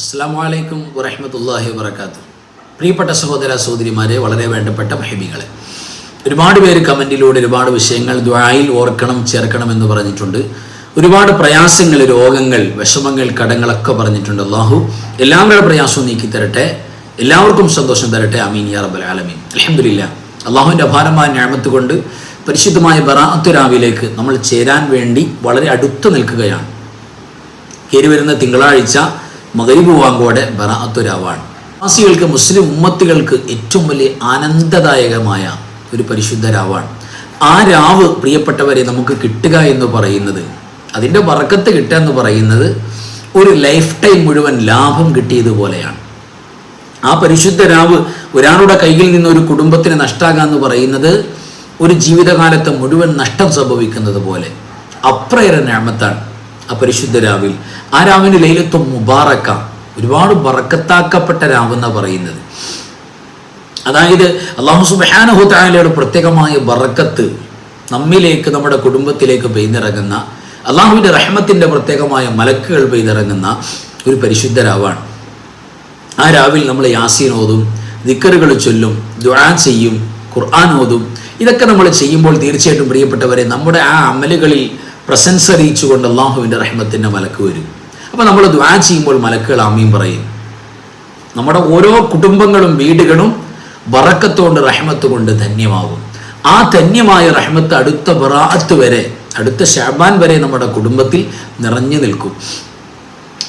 അസ്സാം വലൈക്കും വറഹമത്തല്ലാഹി വാത്തു പ്രിയപ്പെട്ട സഹോദര സഹോദരിമാരെ വളരെ വേണ്ടപ്പെട്ട മഹിമികളെ. ഒരുപാട് പേര് കമന്റിലൂടെ ഒരുപാട് വിഷയങ്ങൾ ദ്വായിൽ ഓർക്കണം ചേർക്കണം എന്ന് പറഞ്ഞിട്ടുണ്ട്. ഒരുപാട് പ്രയാസങ്ങൾ രോഗങ്ങൾ വിഷമങ്ങൾ കടങ്ങളൊക്കെ പറഞ്ഞിട്ടുണ്ട് അള്ളാഹു. എല്ലാവരുടെ പ്രയാസവും നീക്കി തരട്ടെ. എല്ലാവർക്കും സന്തോഷം തരട്ടെ. അമീൻ യാ റബ്ബൽ ആലമീൻ. അലഹമില്ല അള്ളാഹുവിന്റെ അപാരമായ ഞാമത്ത് കൊണ്ട് പരിശുദ്ധമായ ബറാത്തുരാവിലേക്ക് നമ്മൾ ചേരാൻ വേണ്ടി വളരെ അടുത്ത് നിൽക്കുകയാണ്. കയറി വരുന്ന തിങ്കളാഴ്ച മകരീബ് വാങ്കോടെ ബറാത്തുരാവാണ്. വാസികൾക്ക് മുസ്ലിം ഉമ്മത്തുകൾക്ക് ഏറ്റവും വലിയ ആനന്ദദായകമായ ഒരു പരിശുദ്ധ രാവാണ്. ആ രാവ് പ്രിയപ്പെട്ടവരെ നമുക്ക് കിട്ടുക എന്ന് പറയുന്നത് അതിന്റെ വറക്കത്ത് കിട്ടുക എന്ന് പറയുന്നത് ഒരു ലൈഫ് ടൈം മുഴുവൻ ലാഭം കിട്ടിയതുപോലെയാണ് ആ പരിശുദ്ധ രാവ് ഒരാളുടെ കയ്യിൽ നിന്ന് ഒരു കുടുംബത്തിന് നഷ്ടാകുക എന്ന് പറയുന്നത് ഒരു ജീവിതകാലത്ത് മുഴുവൻ നഷ്ടം സംഭവിക്കുന്നത് പോലെ അപ്രയര ആ പരിശുദ്ധ രാവിൽ. ആ രാവിന് ലൈലത്വം മുബാറക്ക ഒരുപാട് ബറക്കത്താക്കപ്പെട്ട രാവെന്നാണ് പറയുന്നത്. അതായത് അള്ളാഹു സുബാനഹു താലയുടെ പ്രത്യേകമായ ബറക്കത്ത് നമ്മിലേക്ക് നമ്മുടെ കുടുംബത്തിലേക്ക് പെയ്തിറങ്ങുന്ന അള്ളാഹുവിന്റെ റഹ്മത്തിന്റെ പ്രത്യേകമായ മലക്കുകൾ പെയ്തിറങ്ങുന്ന ഒരു പരിശുദ്ധ രാവാണ്. ആ രാവിൽ നമ്മൾ യാസീൻ ഓതും ദിക്കറുകൾ ചൊല്ലും ദുആ ചെയ്യും ഖുർആൻ ഓതും. ഇതൊക്കെ നമ്മൾ ചെയ്യുമ്പോൾ തീർച്ചയായിട്ടും പ്രിയപ്പെട്ടവരെ നമ്മുടെ ആ അമലുകളിൽ പ്രസൻസ് അറിയിച്ചുകൊണ്ട് അള്ളാഹുവിന്റെ റഹ്മത്തിന്റെ മലക്ക് വരും. അപ്പോൾ നമ്മൾ ദ്വാ ചെയ്യുമ്പോൾ മലക്കുകൾ ആമീൻ പറയും. നമ്മുടെ ഓരോ കുടുംബങ്ങളും വീടുകളും വറക്കത്തോണ്ട് റഹ്മത്ത് കൊണ്ട് ധന്യമാകും. ആ ധന്യമായ റഹ്മത്ത് അടുത്ത ബറാഅത്ത് വരെ അടുത്ത ഷാബാൻ വരെ നമ്മുടെ കുടുംബത്തിൽ നിറഞ്ഞു നിൽക്കും.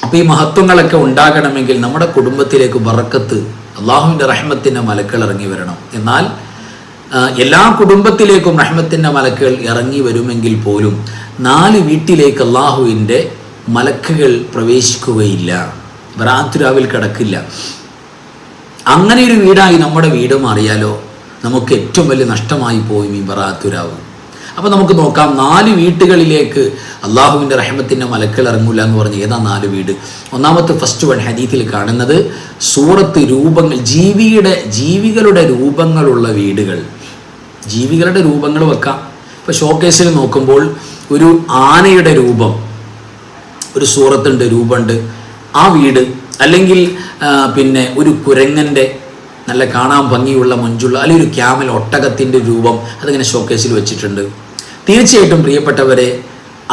അപ്പോൾ ഈ മഹത്വങ്ങളൊക്കെ ഉണ്ടാകണമെങ്കിൽ നമ്മുടെ കുടുംബത്തിലേക്ക് വറക്കത്ത് അള്ളാഹുവിന്റെ റഹ്മത്തിന്റെ മലക്കൾ ഇറങ്ങി വരണം. എന്നാൽ എല്ലാ കുടുംബത്തിലേക്കും റഹ്മത്തിന്റെ മലക്കുകൾ ഇറങ്ങി വരുമെങ്കിൽ പോലും നാല് വീട്ടിലേക്ക് അള്ളാഹുവിന്റെ മലക്കുകൾ പ്രവേശിക്കുകയില്ല. റാത്തുരാവിൽ കിടക്കില്ല. അങ്ങനെ ഒരു വീടായി നമ്മുടെ വീട് മാറിയാലോ? നമുക്ക് ഏറ്റവും വലിയ നഷ്ടമായി പോയി ഈ ബറാത്തുരാവ് അപ്പോൾ നമുക്ക് നോക്കാം നാല് വീട്ടുകളിലേക്ക് അള്ളാഹുവിന്റെ റഹ്മത്തിന്റെ മലക്കൾ ഇറങ്ങൂല എന്ന് പറഞ്ഞ് ഏതാ നാല് വീട്? ഒന്നാമത്തെ ഫസ്റ്റ് വൺ ഹദീത്തിൽ കാണുന്നത് സൂറത്ത് രൂപങ്ങൾ ജീവിയുടെ ജീവികളുടെ രൂപങ്ങളുള്ള വീടുകൾ. ജീവികളുടെ രൂപങ്ങൾ വെക്കാം. ഇപ്പോൾ ഷോക്കേസിൽ നോക്കുമ്പോൾ ഒരു ആനയുടെ രൂപം ഒരു സൂറത്തുണ്ട് രൂപമുണ്ട്. ആ വീട് അല്ലെങ്കിൽ പിന്നെ ഒരു കുരങ്ങന്റെ നല്ല കാണാൻ ഭംഗിയുള്ള മൊഞ്ചുള്ള അല്ലെങ്കിൽ ഒരു ക്യാമൽ ഒട്ടകത്തിന്റെ രൂപം അതിങ്ങനെ ഷോക്കേസിൽ വെച്ചിട്ടുണ്ട്. തീർച്ചയായിട്ടും പ്രിയപ്പെട്ടവരെ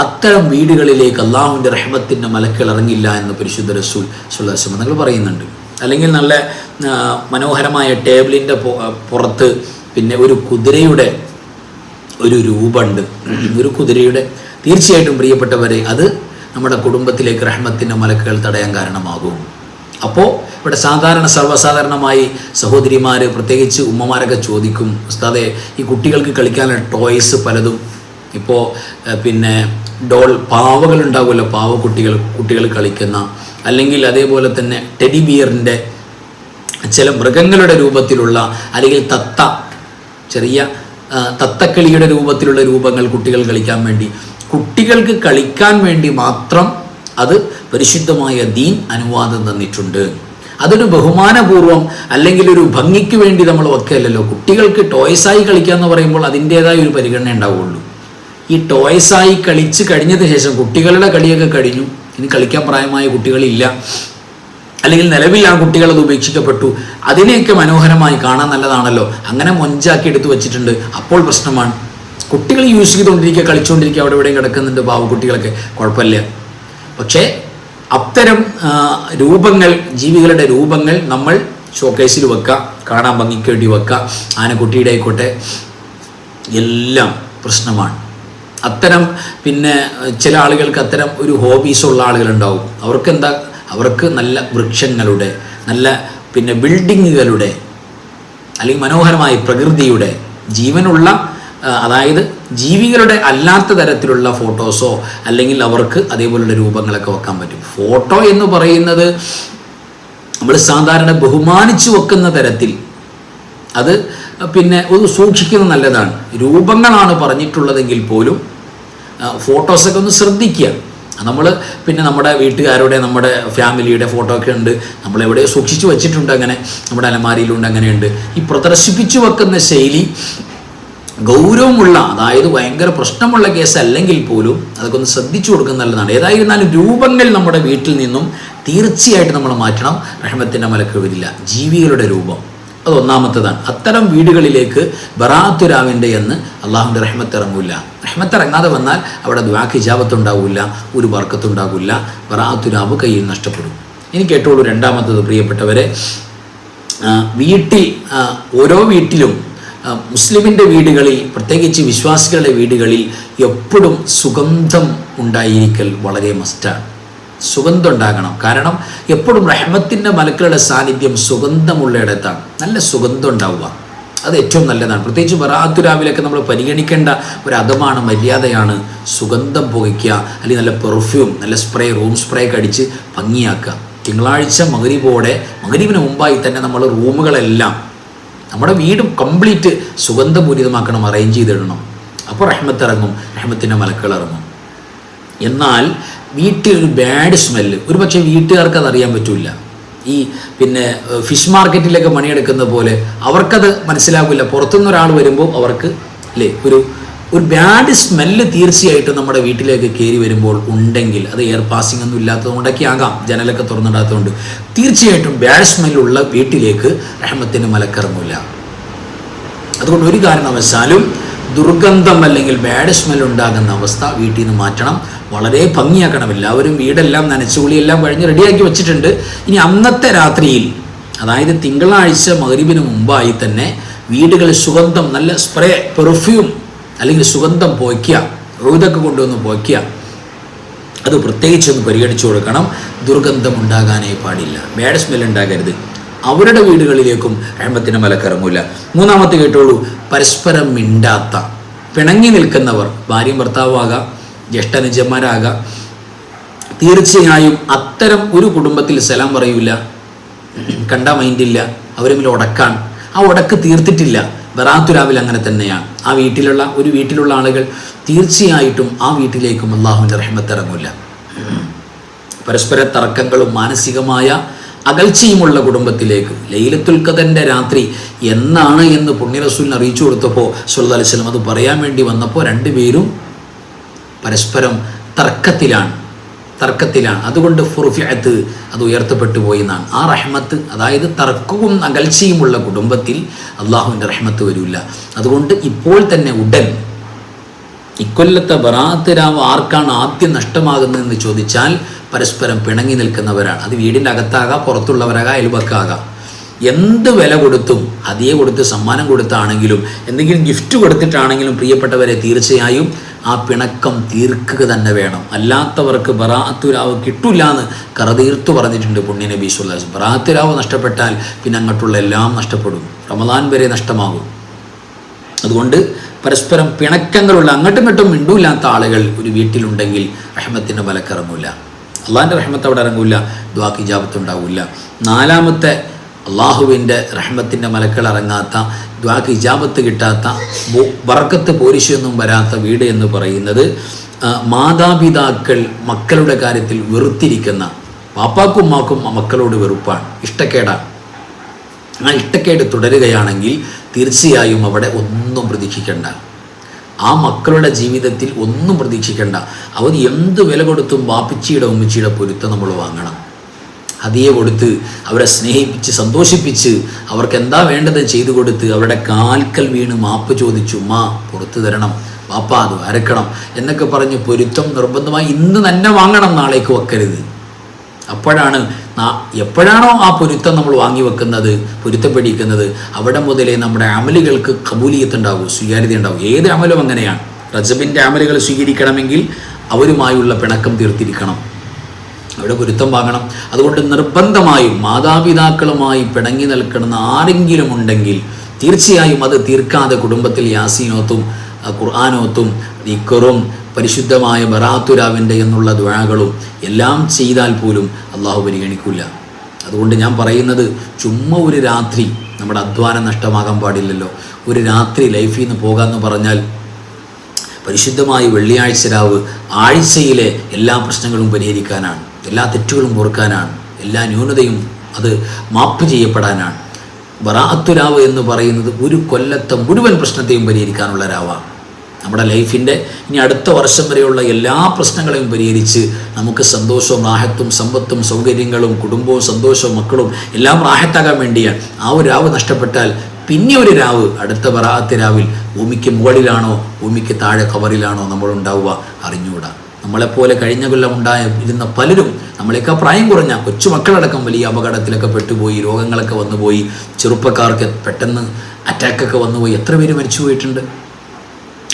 അത്തരം വീടുകളിലേക്ക് അള്ളാഹുവിന്റെ റഹ്മത്തിന്റെ മലക്കൾ ഇറങ്ങില്ല എന്ന് പരിശുദ്ധ റസൂൽ സുല്ലാസ്മ നിങ്ങൾ പറയുന്നുണ്ട്. അല്ലെങ്കിൽ നല്ല മനോഹരമായ ടേബിളിന്റെ പുറത്ത് പിന്നെ ഒരു കുതിരയുടെ ഒരു രൂപമുണ്ട്. ഒരു കുതിരയുടെ തീർച്ചയായിട്ടും പ്രിയപ്പെട്ടവരെ അത് നമ്മുടെ കുടുംബത്തിലേക്ക് റഹ്മത്തിന്റെ മലക്കുകൾ തടയാൻ കാരണമാകും. അപ്പോൾ ഇവിടെ സാധാരണ സർവസാധാരണമായി സഹോദരിമാർ പ്രത്യേകിച്ച് ഉമ്മമാരൊക്കെ ചോദിക്കും ഉസ്താദെ ഈ കുട്ടികൾക്ക് കളിക്കാനുള്ള ടോയ്സ് പലതും ഇപ്പോൾ പിന്നെ ഡോൾ പാവകൾ ഉണ്ടാവുമല്ലോ പാവ കുട്ടികൾ കുട്ടികൾ കളിക്കുന്ന. അല്ലെങ്കിൽ അതേപോലെ തന്നെ ടെഡി ബിയറിന്റെ ചില മൃഗങ്ങളുടെ രൂപത്തിലുള്ള അല്ലെങ്കിൽ തത്ത ചെറിയ തത്തക്കളിയുടെ രൂപത്തിലുള്ള രൂപങ്ങൾ കുട്ടികൾ കളിക്കാൻ വേണ്ടി. കുട്ടികൾക്ക് കളിക്കാൻ വേണ്ടി മാത്രം അത് പരിശുദ്ധമായ ദീൻ അനുവാദം തന്നിട്ടുണ്ട്. അതൊരു ബഹുമാനപൂർവം അല്ലെങ്കിൽ ഒരു ഭംഗിക്ക് വേണ്ടി നമ്മൾ വെക്കല്ലല്ലോ കുട്ടികൾക്ക് ടോയ്സായി കളിക്കുക എന്ന് പറയുമ്പോൾ അതിന്റേതായ ഒരു പരിഗണന ഉണ്ടാവുള്ളൂ. ഈ ടോയ്സായി കളിച്ച് കഴിഞ്ഞതിന് ശേഷം കുട്ടികളുടെ കളിയൊക്കെ കഴിഞ്ഞു. ഇനി കളിക്കാൻ പ്രായമായ കുട്ടികളില്ല. അല്ലെങ്കിൽ നിലവിൽ ആ കുട്ടികൾ അത് ഉപേക്ഷിക്കപ്പെട്ടു. അതിനെയൊക്കെ മനോഹരമായി കാണാൻ നല്ലതാണല്ലോ. അങ്ങനെ മൊഞ്ചാക്കി എടുത്തു വെച്ചിട്ടുണ്ട്. അപ്പോൾ പ്രശ്നമാണ്. കുട്ടികൾ യൂസ് ചെയ്തുകൊണ്ടിരിക്കുക കളിച്ചുകൊണ്ടിരിക്കുക അവിടെ ഇവിടെയും കിടക്കുന്നുണ്ട് പാവ കുട്ടികളൊക്കെ. കുഴപ്പമില്ല. പക്ഷേ അത്തരം രൂപങ്ങൾ ജീവികളുടെ രൂപങ്ങൾ നമ്മൾ ഷോക്കേസിൽ വെക്കുക കാണാൻ ഭംഗിക്ക് വേണ്ടി വെക്കുക ആനക്കുട്ടിയുടെ ആയിക്കോട്ടെ എല്ലാം പ്രശ്നമാണ്. അത്തരം പിന്നെ ചില ആളുകൾക്ക് അത്തരം ഒരു ഹോബീസ് ഉള്ള ആളുകളുണ്ടാവും. അവർക്ക് എന്താ അവർക്ക് നല്ല വൃക്ഷങ്ങളുടെ നല്ല പിന്നെ ബിൽഡിങ്ങുകളുടെ അല്ലെങ്കിൽ മനോഹരമായ പ്രകൃതിയുടെ ജീവനുള്ള അതായത് ജീവികളുടെ അല്ലാത്ത തരത്തിലുള്ള ഫോട്ടോസോ അല്ലെങ്കിൽ അവർക്ക് അതേപോലുള്ള രൂപങ്ങളൊക്കെ വെക്കാൻ പറ്റും. ഫോട്ടോ എന്ന് പറയുന്നത് നമ്മൾ സാധാരണ ബഹുമാനിച്ചു വെക്കുന്ന തരത്തിൽ അത് പിന്നെ ഒരു സൂക്ഷിക്കുന്നത് നല്ലതാണ്. രൂപങ്ങളാണ് പറഞ്ഞിട്ടുള്ളതെങ്കിൽ പോലും ഫോട്ടോസൊക്കെ ഒന്ന് ശ്രദ്ധിക്കുക. നമ്മൾ പിന്നെ നമ്മുടെ വീട്ടുകാരുടെ നമ്മുടെ ഫാമിലിയുടെ ഫോട്ടോ ഒക്കെ ഉണ്ട്. നമ്മൾ എവിടെ സൂക്ഷിച്ചു വെച്ചിട്ടുണ്ട് അങ്ങനെ. നമ്മുടെ അലമാരിയിലുണ്ട് അങ്ങനെയുണ്ട്. ഈ പ്രദർശിപ്പിച്ചു വെക്കുന്ന ശൈലി ഗൗരവമുള്ള അതായത് ഭയങ്കര പ്രശ്നമുള്ള കേസ് അല്ലെങ്കിൽ പോലും അതൊക്കെ ഒന്ന് ശ്രദ്ധിച്ചു കൊടുക്കുന്ന നല്ലതാണ്. ഏതായിരുന്നാലും രൂപങ്ങൾ നമ്മുടെ വീട്ടിൽ നിന്നും തീർച്ചയായിട്ടും നമ്മൾ മാറ്റണം. റഹ്മത്തിന്റെ മലക്ക് ജീവികളുടെ രൂപം. അത് ഒന്നാമത്തതാണ്. അത്തരം വീടുകളിലേക്ക് ബറാത്തുരാവിന്റെ എന്ന് അള്ളാഹുവിന്റെ റഹ്മത്ത് റഹ്മത്തിറങ്ങാതെ വന്നാൽ അവിടെ ദ്വാക്ക് ഹിജാബത്ത് ഉണ്ടാവില്ല ഒരു വർക്കത്തുണ്ടാകില്ല ബറാത്തുരാവ് കയ്യിൽ നഷ്ടപ്പെടും. ഇനി കേട്ടോളൂ രണ്ടാമത്തത് പ്രിയപ്പെട്ടവരെ. വീട്ടിൽ ഓരോ വീട്ടിലും മുസ്ലിമിന്റെ വീടുകളിൽ പ്രത്യേകിച്ച് വിശ്വാസികളുടെ വീടുകളിൽ എപ്പോഴും സുഗന്ധം ഉണ്ടായിരിക്കൽ വളരെ മസ്റ്റാണ് സുഗന്ധം ഉണ്ടാകണം കാരണം എപ്പോഴും റഹ്മത്തിന്റെ മലക്കളുടെ സാന്നിധ്യം സുഗന്ധമുള്ളയിടത്താണ് നല്ല സുഗന്ധം ഉണ്ടാവുക അത് ഏറ്റവും നല്ലതാണ്. പ്രത്യേകിച്ച് ബറാത്തുരാവിലൊക്കെ നമ്മൾ പരിഗണിക്കേണ്ട ഒരു അധമാണ് മര്യാദയാണ് സുഗന്ധം പുകയ്ക്കുക അല്ലെങ്കിൽ നല്ല പെർഫ്യൂം നല്ല സ്പ്രേ റൂം സ്പ്രേ ഒക്കെ അടിച്ച് ഭംഗിയാക്കുക. തിങ്കളാഴ്ച മകരീബോടെ മകരീബിന് മുമ്പായി തന്നെ നമ്മൾ റൂമുകളെല്ലാം നമ്മുടെ വീട് കംപ്ലീറ്റ് സുഗന്ധപൂരിതമാക്കണം അറേഞ്ച് ചെയ്തിടണം. അപ്പോൾ റഹ്മത്ത് ഇറങ്ങും റഹ്മത്തിന്റെ മലക്കൾ ഇറങ്ങും. എന്നാൽ വീട്ടിൽ ഒരു ബാഡ് സ്മെല്ല് ഒരു പക്ഷേ വീട്ടുകാർക്ക് അത് അറിയാൻ പറ്റില്ല ഈ പിന്നെ ഫിഷ് മാർക്കറ്റിലൊക്കെ പണിയെടുക്കുന്ന പോലെ അവർക്കത് മനസ്സിലാകില്ല പുറത്തുനിന്ന് ഒരാൾ വരുമ്പോൾ അവർക്ക് അല്ലേ ഒരു ഒരു ബാഡ് സ്മെല്ല് തീർച്ചയായിട്ടും നമ്മുടെ വീട്ടിലേക്ക് കയറി വരുമ്പോൾ ഉണ്ടെങ്കിൽ അത് എയർ പാസിംഗ് ഒന്നും ഇല്ലാത്തതുകൊണ്ടൊക്കെ ആകാം. ജനലൊക്കെ തുറന്നിടാത്തതുകൊണ്ട്. തീർച്ചയായിട്ടും ബാഡ് സ്മെല്ലുള്ള വീട്ടിലേക്ക് റഹ്മത്തിന് മലക്കിറങ്ങില്ല അതുകൊണ്ട് ഒരു കാരണവശാലും ദുർഗന്ധം അല്ലെങ്കിൽ ബാഡ് സ്മെൽ ഉണ്ടാകുന്ന അവസ്ഥ വീട്ടിൽ നിന്ന് മാറ്റണം. വളരെ ഭംഗിയാക്കണം എല്ലാവരും വീടെല്ലാം നനച്ചുകുളിയെല്ലാം കഴിഞ്ഞ് റെഡിയാക്കി വെച്ചിട്ടുണ്ട്. ഇനി അന്നത്തെ രാത്രിയിൽ അതായത് തിങ്കളാഴ്ച മകരിവിന് മുമ്പായി തന്നെ വീടുകളിൽ സുഗന്ധം നല്ല സ്പ്രേ പെർഫ്യൂം അല്ലെങ്കിൽ സുഗന്ധം പോയ്ക്കുക റൂതൊക്കെ കൊണ്ടുവന്ന് പോയ്ക്കുക അത് പ്രത്യേകിച്ചൊന്ന് പരിഗണിച്ചു കൊടുക്കണം. ദുർഗന്ധം ഉണ്ടാകാനേ പാടില്ല. ബാഡ് സ്മെൽ ഉണ്ടാകരുത്. അവരുടെ വീടുകളിലേക്കും അഹമ്മത്തിന്റെ മലക്കിറങ്ങൂല മൂന്നാമത്തെ കേട്ടോളൂ പരസ്പരം മിണ്ടാത്ത പിണങ്ങി നിൽക്കുന്നവർ ഭാര്യയും ഭർത്താവാകാം ജ്യേഷ്ഠനുജന്മാരാകാം തീർച്ചയായും അത്തരം ഒരു കുടുംബത്തിൽ സലാം പറയൂല. കണ്ട മൈൻഡില്ല അവരുമിൽ ഉടക്കാണ് ആ ഉടക്ക് തീർത്തിട്ടില്ല. ബറാത്തുരാവിൽ അങ്ങനെ തന്നെയാണ്. ആ വീട്ടിലുള്ള ഒരു വീട്ടിലുള്ള ആളുകൾ തീർച്ചയായിട്ടും ആ വീട്ടിലേക്കും അള്ളാഹുവിന്റെ റഹ്മത്ത് പരസ്പര തർക്കങ്ങളും മാനസികമായ അകൽച്ചയുമുള്ള കുടുംബത്തിലേക്ക് ലൈലത്തുൽ ഖദറിന്റെ രാത്രി എന്നാണ് എന്ന് പുണ്യറസൂലിന് അറിയിച്ചു കൊടുത്തപ്പോൾ സുല്ലാ അലൈഹി സ്വലം അത് പറയാൻ വേണ്ടി വന്നപ്പോൾ രണ്ടുപേരും പരസ്പരം തർക്കത്തിലാണ്. തർക്കത്തിലാണ്. അതുകൊണ്ട് ഫുർഫിയത്ത് അത് ഉയർത്തപ്പെട്ടു പോയി എന്നാണ്. ആ റഹ്മത്ത് അതായത് തർക്കവും അകൽച്ചയുമുള്ള കുടുംബത്തിൽ അള്ളാഹുവിന്റെ റഹ്മത്ത് വരില്ല. അതുകൊണ്ട് ഇപ്പോൾ തന്നെ ഉടൻ ഇക്കൊല്ലത്തെ ബറാത്ത് രാവ് ആർക്കാണ് ആദ്യം നഷ്ടമാകുന്നതെന്ന് ചോദിച്ചാൽ പരസ്പരം പിണങ്ങി നിൽക്കുന്നവരാണ്. അത് വീടിന്റെ അകത്താകാം പുറത്തുള്ളവരാകാം അയൽപക്കാകാം എന്ത് വില കൊടുത്തും ഹതിയെ കൊടുത്ത് സമ്മാനം കൊടുത്താണെങ്കിലും എന്തെങ്കിലും ഗിഫ്റ്റ് കൊടുത്തിട്ടാണെങ്കിലും പ്രിയപ്പെട്ടവരെ തീർച്ചയായും ആ പിണക്കം തീർക്കുക തന്നെ വേണം. അല്ലാത്തവർക്ക് ബറാത്തുരാവ് കിട്ടില്ല എന്ന് കറതീർത്തു പറഞ്ഞിട്ടുണ്ട് പുണ്യ നബി സുല്ലാസ് ബറാത്തുരാവ് നഷ്ടപ്പെട്ടാൽ പിന്നെ അങ്ങോട്ടുള്ള എല്ലാം നഷ്ടപ്പെടും. റമദാൻ വരെ നഷ്ടമാകും. അതുകൊണ്ട് പരസ്പരം പിണക്കങ്ങളുള്ള അങ്ങോട്ടും ഇങ്ങോട്ടും മിണ്ടൂല്ലാത്ത ആളുകൾ ഒരു വീട്ടിലുണ്ടെങ്കിൽ റഹ്മത്തിന്റെ മലക്കിറങ്ങൂല അള്ളാഹിന്റെ റഹ്മത്ത് അവിടെ ഇറങ്ങൂല. ദ്വാക്ക് ഇജാബത്ത് ഉണ്ടാവില്ല നാലാമത്തെ അള്ളാഹുവിന്റെ റഹ്മത്തിന്റെ മലക്കൾ ഇറങ്ങാത്ത ദ്വാക്ക് ഇജാബത്ത് കിട്ടാത്ത വറക്കത്ത് പോരിശയൊന്നും വരാത്ത വീട് എന്ന് പറയുന്നത് മാതാപിതാക്കൾ മക്കളുടെ കാര്യത്തിൽ വെറുത്തിരിക്കുന്ന പാപ്പാക്കും ഉമ്മാക്കും മക്കളോട് വെറുപ്പാണ്. ഇഷ്ടക്കേടാണ് ആ ഇഷ്ടക്കേട് തുടരുകയാണെങ്കിൽ തീർച്ചയായും അവിടെ ഒന്നും പ്രതീക്ഷിക്കേണ്ട. ആ മക്കളുടെ ജീവിതത്തിൽ ഒന്നും പ്രതീക്ഷിക്കേണ്ട. അവർ എന്ത് വില കൊടുത്തും വാപ്പിച്ചിയുടെ ഉമ്മച്ചിയുടെ പൊരുത്തം നമ്മൾ വാങ്ങണം. ഹതിയെ കൊടുത്ത് അവരെ സ്നേഹിപ്പിച്ച് സന്തോഷിപ്പിച്ച് അവർക്ക് എന്താ വേണ്ടത് ചെയ്തു കൊടുത്ത് അവരുടെ കാൽക്കൽ വീണ് മാപ്പ് ചോദിച്ചു മാ പുറത്തു തരണം പാപ്പ അത് വരക്കണം എന്നൊക്കെ പറഞ്ഞ് പൊരുത്തം നിർബന്ധമായി ഇന്ന് തന്നെ വാങ്ങണം നാളേക്ക് വെക്കരുത്. അപ്പോഴാണ് എപ്പോഴാണോ ആ പൊരുത്തം നമ്മൾ വാങ്ങി വെക്കുന്നത് പൊരുത്തപ്പെടിക്കുന്നത് അവിടെ മുതലേ നമ്മുടെ അമലുകൾക്ക് കബൂലിയത്ത് ഉണ്ടാവും സ്വീകാര്യത ഉണ്ടാവും ഏത് അമലും അങ്ങനെയാണ്. റജബിന്റെ അമലുകൾ സ്വീകരിക്കണമെങ്കിൽ അവരുമായുള്ള പിണക്കം തീർത്തിരിക്കണം. അവിടെ പൊരുത്തം വാങ്ങണം. അതുകൊണ്ട് നിർബന്ധമായും മാതാപിതാക്കളുമായി പിണങ്ങി നിൽക്കണമെന്ന് ആരെങ്കിലും ഉണ്ടെങ്കിൽ തീർച്ചയായും അത് തീർക്കാതെ കുടുംബത്തിൽ യാസീനോത്തും ഖുർആാനോത്തും ഇക്കറും പരിശുദ്ധമായ ബറാത്തുരാവിന്റെ എന്നുള്ള ദ്വാകളും എല്ലാം ചെയ്താൽ പോലും അള്ളാഹു പരിഗണിക്കില്ല അതുകൊണ്ട് ഞാൻ പറയുന്നത് ചുമ്മാ ഒരു രാത്രി നമ്മുടെ അധ്വാനം നഷ്ടമാകാൻ പാടില്ലല്ലോ. ഒരു രാത്രി ലൈഫിൽ നിന്ന് പോകാമെന്ന് പറഞ്ഞാൽ പരിശുദ്ധമായി വെള്ളിയാഴ്ച രാവ് ആഴ്ചയിലെ എല്ലാ പ്രശ്നങ്ങളും പരിഹരിക്കാനാണ്. എല്ലാ തെറ്റുകളും പൊറുക്കാനാണ് എല്ലാ ന്യൂനതയും അത് മാപ്പ് ചെയ്യപ്പെടാനാണ്. ബറാഅത്തുരാവ് എന്ന് പറയുന്നത് ഒരു കൊല്ലത്തെ മുഴുവൻ പ്രശ്നത്തെയും പരിഹരിക്കാനുള്ള രാവാണ് നമ്മുടെ ലൈഫിന്റെ ഇനി അടുത്ത വർഷം വരെയുള്ള എല്ലാ പ്രശ്നങ്ങളെയും പരിഹരിച്ച് നമുക്ക് സന്തോഷവും റാഹത്തും സമ്പത്തും സൗകര്യങ്ങളും കുടുംബവും സന്തോഷവും മക്കളും എല്ലാം റാഹത്താകാൻ വേണ്ടിയാണ്. ആ ഒരു രാവ് നഷ്ടപ്പെട്ടാൽ പിന്നെ ഒരു രാവ് അടുത്ത ബറാഅത്ത് രാവിൽ ഭൂമിക്ക് മുകളിലാണോ ഭൂമിക്ക് താഴെ കവറിലാണോ നമ്മൾ ഉണ്ടാവുക അറിഞ്ഞുകൂടാ. നമ്മളെപ്പോലെ കഴിഞ്ഞ കൊല്ലം ഉണ്ടായ ഇരുന്ന പലരും നമ്മളെയൊക്കെ പ്രായം കുറഞ്ഞ കൊച്ചുമക്കളടക്കം വലിയ അപകടത്തിലൊക്കെ പെട്ടുപോയി രോഗങ്ങളൊക്കെ വന്നുപോയി ചെറുപ്പക്കാർക്ക് പെട്ടെന്ന് അറ്റാക്കൊക്കെ വന്നുപോയി. എത്ര പേര് മരിച്ചു പോയിട്ടുണ്ട്?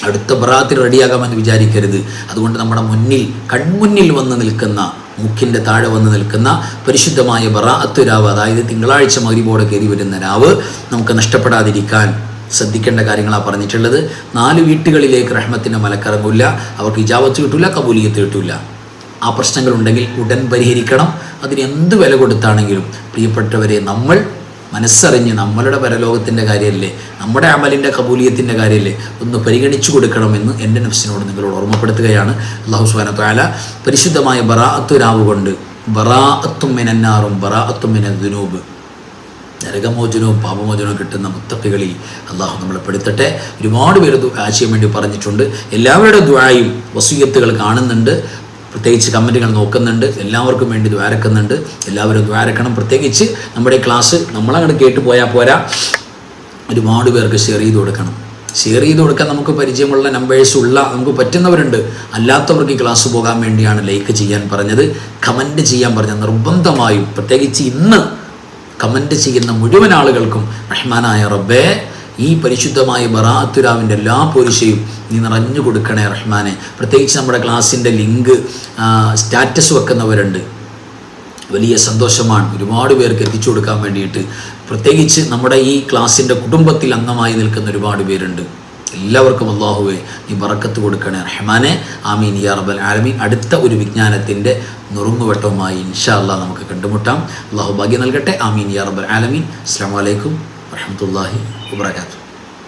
അടുത്ത പ്രാത്തിൽ റെഡിയാകാമെന്ന് വിചാരിക്കരുത്. അതുകൊണ്ട് നമ്മുടെ മുന്നിൽ കൺമുന്നിൽ വന്ന് നിൽക്കുന്ന മുക്കിന്റെ താഴെ വന്ന് നിൽക്കുന്ന പരിശുദ്ധമായ ബറാഅത്ത് രാവ് അതായത് തിങ്കളാഴ്ച മകരിബോടെ കയറി വരുന്ന രാവ് നമുക്ക് നഷ്ടപ്പെടാതിരിക്കാൻ ശ്രദ്ധിക്കേണ്ട കാര്യങ്ങളാണ് പറഞ്ഞിട്ടുള്ളത്. നാല് വീട്ടുകളിലേക്ക് റഹ്മത്തിന്റെ മലക്കറങ്ങില്ല അവർക്ക് ഇജാവത്ത് കിട്ടില്ല കബൂലിയത്ത് കിട്ടില്ല ആ പ്രശ്നങ്ങളുണ്ടെങ്കിൽ ഉടൻ പരിഹരിക്കണം. അതിന് എന്ത് വില കൊടുത്താണെങ്കിലും പ്രിയപ്പെട്ടവരെ നമ്മൾ മനസ്സറിഞ്ഞ് നമ്മളുടെ പരലോകത്തിന്റെ കാര്യമല്ലേ നമ്മുടെ അമലിന്റെ കബൂലിയത്തിന്റെ കാര്യമല്ലേ ഒന്ന് പരിഗണിച്ചു കൊടുക്കണമെന്ന് എന്റെ നഫ്സിനോട് നിങ്ങളോട് ഓർമ്മപ്പെടുത്തുകയാണ്. അള്ളാഹു സുബാന താല പരിശുദ്ധമായ ബറാഅത്തു രാവ് കൊണ്ട് ബറാഅത്തും മിനന്നാറും ബറാഅത്തും മിന നരകമോചനവും പാപമോചനവും കിട്ടുന്ന മുത്തക്കുകളിൽ അള്ളാഹു നമ്മളെ പെടുത്തട്ടെ. ഒരുപാട് പേര് ആശയം വേണ്ടി പറഞ്ഞിട്ടുണ്ട്. എല്ലാവരുടെ ദ്വായും വസൂയത്തുകൾ കാണുന്നുണ്ട്. പ്രത്യേകിച്ച് കമന്റുകൾ നോക്കുന്നുണ്ട്. എല്ലാവർക്കും വേണ്ടി ദ്വാരക്കുന്നുണ്ട് എല്ലാവരും ദ്വാരക്കണം പ്രത്യേകിച്ച് നമ്മുടെ ക്ലാസ് നമ്മളങ്ങോട്ട് കേട്ട് പോയാൽ പോരാ. ഒരുപാട് പേർക്ക് ഷെയർ ചെയ്ത് കൊടുക്കണം. ഷെയർ ചെയ്ത് കൊടുക്കാൻ നമുക്ക് പരിചയമുള്ള നമ്പേഴ്സ് ഉള്ള നമുക്ക് പറ്റുന്നവരുണ്ട്. അല്ലാത്തവർക്ക് ഈ ക്ലാസ് പോകാൻ വേണ്ടിയാണ് ലൈക്ക് ചെയ്യാൻ പറഞ്ഞത്. കമന്റ് ചെയ്യാൻ പറഞ്ഞത് നിർബന്ധമായും. പ്രത്യേകിച്ച് ഇന്ന് കമന്റ് ചെയ്യുന്ന മുഴുവൻ ആളുകൾക്കും റഹ്മാനായ റബ്ബേ ഈ പരിശുദ്ധമായ ബറാത്തുരാവിന്റെ എല്ലാ പോരിശയും നീ നിറഞ്ഞു കൊടുക്കണേ റഹ്മാനെ. പ്രത്യേകിച്ച് നമ്മുടെ ക്ലാസ്സിന്റെ ലിങ്ക് സ്റ്റാറ്റസ് വെക്കുന്നവരുണ്ട്. വലിയ സന്തോഷമാണ്. ഒരുപാട് പേർക്ക് എത്തിച്ചു കൊടുക്കാൻ വേണ്ടിയിട്ട്. പ്രത്യേകിച്ച് നമ്മുടെ ഈ ക്ലാസ്സിന്റെ കുടുംബത്തിൽ അംഗമായി നിൽക്കുന്ന ഒരുപാട് പേരുണ്ട്. എല്ലാവർക്കും അള്ളാഹുവെ നീ ബറക്കത്ത് കൊടുക്കണേ റഹ്മാനെ. ആമീൻ. യാ റബ്ബൽ ആലമീൻ. അടുത്ത ഒരു വിജ്ഞാനത്തിന്റെ നുറുങ്ങുവട്ടവുമായി ഇൻഷാ അള്ളാഹ് നമുക്ക് കണ്ടുമുട്ടാം. അള്ളാഹു ഭാഗ്യം നൽകട്ടെ. ആമീൻ. യാ റബ്ബൽ ആലമീൻ. അസ്സാം വലൈക്കും വറഹമത്തല്ലാഹി വാബർക്കാത്തു